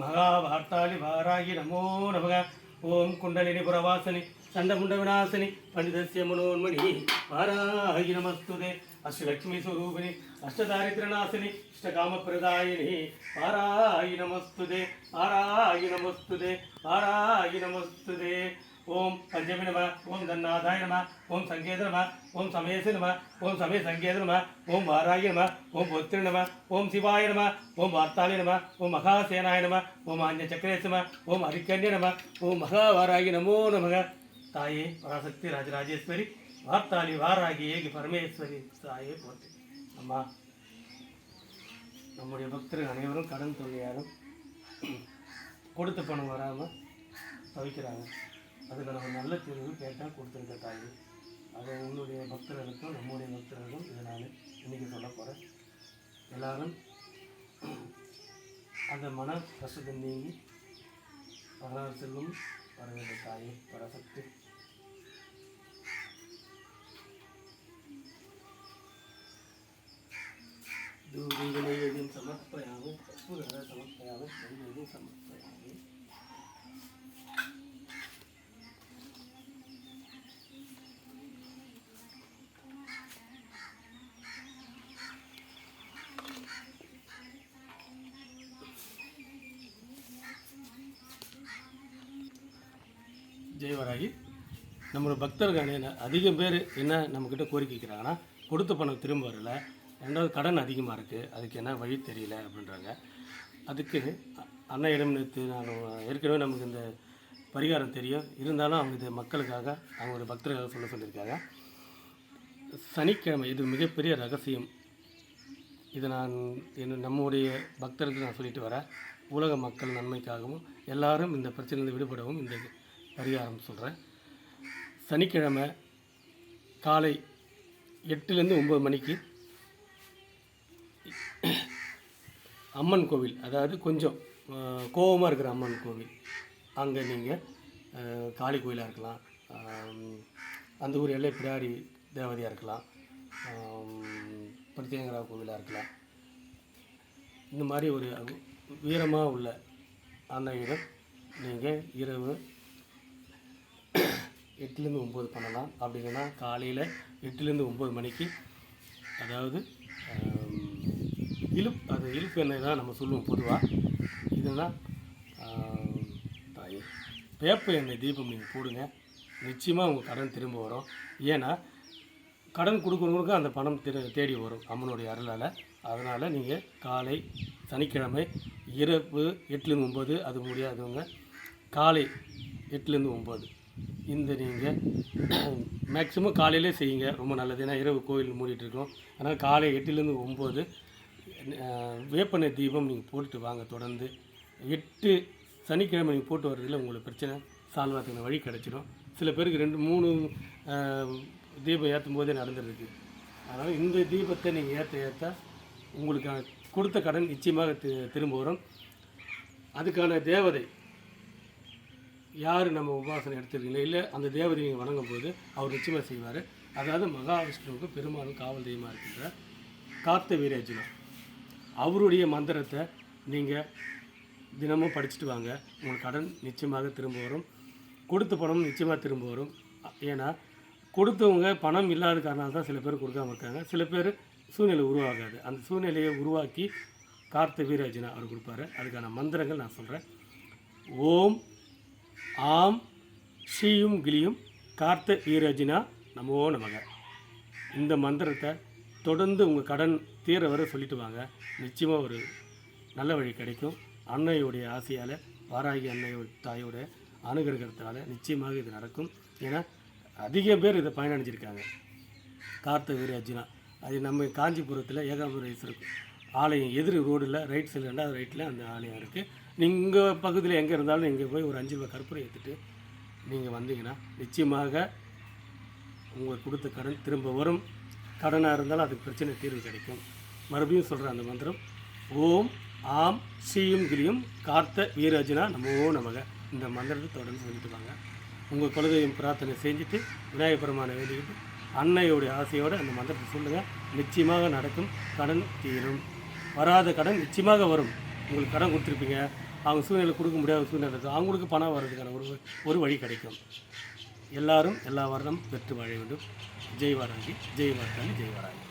మహాభారతాలి వారాగి నమో నమగా ఓం కుండలిని పురవాసని చండముండ వినాశని పండితశ్యమనోన్మణి వారాగి నమస్తుదే అష్టలక్ష్మి స్వరూపిణి అష్టదారిద్రనాశిని ఇష్టకామ ప్రదాయిని వారాయి నమస్తుదే వారాయి నమస్తుదే వారాయి నమస్తుదే ஓம் பஞ்சமி நம ஓம் தன்னாதாய நம ஓம் சங்கேத நம ஓம் சமயச நம ஓம் சமய சங்கேத நம ஓம் வாராகி நம ஓம் பொத்திர நம ஓம் சிவாய நம ஓம் வார்த்தாலி நம ஓம் மகாசேனாய நம ஓம் ஆஞ்ச சக்கரேச நம ஓம் ஹரிக்கன்ய நம ஓம் மகாவாராகி நமோ நமக தாயே பராசக்தி ராஜராஜேஸ்வரி வார்த்தாளி வாராகி ஏகி பரமேஸ்வரி தாயே போற்றி அம்மா நம்முடைய பக்தர்கள் அனைவரும் கடன் தொல்லையாலும் கொடுத்த பணம் வராமல் தவிக்கிறாங்க அதுக்கு ஒரு நல்ல தீர்வு கேட்டால் கொடுத்துருக்க தாய். அதை உங்களுடைய பக்தர்களுக்கும் நம்முடைய பக்தர்களுக்கும் இதை நான் இன்றைக்கி சொல்ல போகிறேன் எல்லாரும் அந்த மன கசதம் நீங்கி வரலாறு செல்லும் வரவேற்ற தாயே பரசக்தி ദൂരങ്ങളെയും சமர்ப்பையாகவும் അപ്പുതര സമർപ്പയാവും സമർപ്പയാവും ஜெயவராகி. நம்மளோட பக்தர்கள் அதிகம் பேர் என்ன நம்மக்கிட்ட கோரிக்கை வைக்கிறாங்கன்னா கொடுத்த பணம் திரும்ப வரல ரெண்டாவது கடன் அதிகமாக இருக்குது அதுக்கு என்ன வழி தெரியல அப்படின்றாங்க. அதுக்கு அ- அன்னையிடம் நேற்று நான் ஏற்கனவே நமக்கு இந்த பரிகாரம் தெரியும். இருந்தாலும் அவங்க இது மக்களுக்காக அவங்களோட பக்தர்களுக்காக சொல்ல சொல்லியிருக்காங்க. சனிக்கிழமை இது மிகப்பெரிய ரகசியம். இதை நான் என் நம்முடைய பக்தருக்கு நான் சொல்லிட்டு வரேன். உலக மக்கள் நன்மைக்காகவும் எல்லாரும் இந்த பிரச்சனையிலிருந்து விடுபடவும் இந்த பரிகாரம் சொல்கிறேன் சனிக்கிழமை காலை எட்டுலேருந்து ஒம்பது மணிக்கு அம்மன் கோவில் அதாவது கொஞ்சம் கோபமாக இருக்கிற அம்மன் கோவில். அங்கே நீங்கள் காளி கோயிலாக இருக்கலாம் அந்த ஊர் எல்லை பிடாரி தேவதையாக இருக்கலாம் பிரத்யங்கரா கோவிலாக இருக்கலாம். இந்த மாதிரி ஒரு வீரமாக உள்ள அன்னையிடம் நீங்கள் இரவு எட்டுலேருந்து ஒம்பது பண்ணலாம். அப்படி இல்லைன்னா காலையில் எட்டுலேருந்து ஒம்பது மணிக்கு அதாவது இழுப்பு அது இழுப்பு எண்ணெய் தான் நம்ம சொல்லுவோம் பொதுவாக இதுனா வேப்ப எண்ணெய் தீபம் நீங்கள் போடுங்க. நிச்சயமாக உங்கள் கடன் திரும்ப வரும். ஏன்னா கடன் கொடுக்குறவங்களுக்கு அந்த பணம் திரு தேடி வரும் அம்மனுடைய அருளால். அதனால் நீங்கள் காலை சனிக்கிழமை இரவு எட்டுலேருந்து ஒம்பது அது முடியாதவங்க காலை எட்டுலேருந்து ஒம்பது. இந்த நீங்கள் மேக்ஸிமம் காலையிலே செய்யுங்க. ரொம்ப நல்லது. ஏன்னா இரவு கோயில் மூடிட்டுருக்கோம். அதனால் காலை எட்டுலேருந்து ஒம்பது வேப்பனை தீபம் நீங்கள் போட்டுட்டு வாங்க. தொடர்ந்து எட்டு சனிக்கிழமை நீங்கள் போட்டு வர்றதில் உங்களுக்கு பிரச்சனை. சால்வ் வழி கிடச்சிடும். சில பேருக்கு ரெண்டு மூணு தீபம் ஏற்றும் போதே நடந்துருக்கு. அதனால் இந்த தீபத்தை நீங்கள் ஏற்ற ஏற்ற உங்களுக்கு கொடுத்த கடன் நிச்சயமாக தி- திரும்ப வரும். அதுக்கான தேவதை யார் நம்ம உபாசனை எடுத்துருக்கீங்களோ இல்லை அந்த தேவதை நீங்கள் வணங்கும் போது அவர் நிச்சயமாக செய்வார். அதாவது மகாவிஷ்ணுவுக்கு பெருமாளும் காவல் தெய்வமாக இருக்கின்ற காத்த வீராஜனம் அவருடைய மந்திரத்தை நீங்கள் தினமும் படிச்சுட்டு வாங்க. உங்களுக்கு கடன் நிச்சயமாக திரும்ப வரும். கொடுத்த பணம் நிச்சயமாக திரும்ப வரும். ஏன்னா கொடுத்தவங்க பணம் இல்லாத காரணால் தான் சில பேர் கொடுக்காம இருக்காங்க. சில பேர் சூழ்நிலை உருவாகாது. அந்த சூழ்நிலையை உருவாக்கி கார்த்த வீராஜனா அவர் கொடுப்பாரு. அதுக்கான மந்திரங்கள் நான் சொல்கிறேன் ஓம் ஆம் ஸ்ரீயும் கிளியும் கார்த்த வீரஜினா நமோ நமக. இந்த மந்திரத்தை தொடர்ந்து உங்கள் கடன் தீர வர சொல்லிட்டு வாங்க. நிச்சயமாக ஒரு நல்ல வழி கிடைக்கும். அன்னையுடைய ஆசையால் வாராகி அன்னையோட தாயோட அனுகிரகத்தினால நிச்சயமாக இது நடக்கும். ஏன்னா அதிக பேர் இதை பயனடைஞ்சிருக்காங்க. கார்த்த வீரஜினா அது நம்ம காஞ்சிபுரத்தில் ஏகாம்பரேஸ்வரர் ஆலயம் எதிர் ரோடில் ரைட் சைடில் ரெண்டாவது ரைட்டில் அந்த ஆலயம் இருக்குது நீங்கள் பக்கத்தில் எங்கே இருந்தாலும் நீங்கள் போய் ஒரு அஞ்சு ரூபா கற்பூரம் ஏற்றுட்டு நீங்கள் வந்தீங்கன்னா நிச்சயமாக உங்களுக்கு கொடுத்த கடன் திரும்ப வரும். கடனாக இருந்தாலும் அதுக்கு பிரச்சனை தீர்வு கிடைக்கும். மறுபடியும் சொல்கிறேன் அந்த மந்திரம். ஓம் ஆம் ஸ்ரீயும் கிரியும் கார்த்த வீரஜனா நமோ நமக. இந்த மந்திரத்தை தொடர்ந்து சொல்லிட்டு வாங்க. உங்கள் குலதெய்வம் பிரார்த்தனை செஞ்சுட்டு விநாயகர் பெருமானை வேண்டிக்கிட்டு அன்னையோடைய ஆசையோடு அந்த மந்திரத்தை சொல்லுங்கள் நிச்சயமாக நடக்கும். கடன் தீரும். வராத கடன் நிச்சயமாக வரும். உங்களுக்கு கடன் கொடுத்துருப்பீங்க. அவங்க சூழ்நிலை கொடுக்க முடியாத சூழ்நிலை அவங்களுக்கு பணம் வர்றதுக்கான ஒரு ஒரு வழி கிடைக்கும். எல்லாரும் எல்லா வருடம் பெற்று வாழ வேண்டும். ஜெய் வாராங்கி ஜெய் வாராகி ஜெய் வாராங்கி.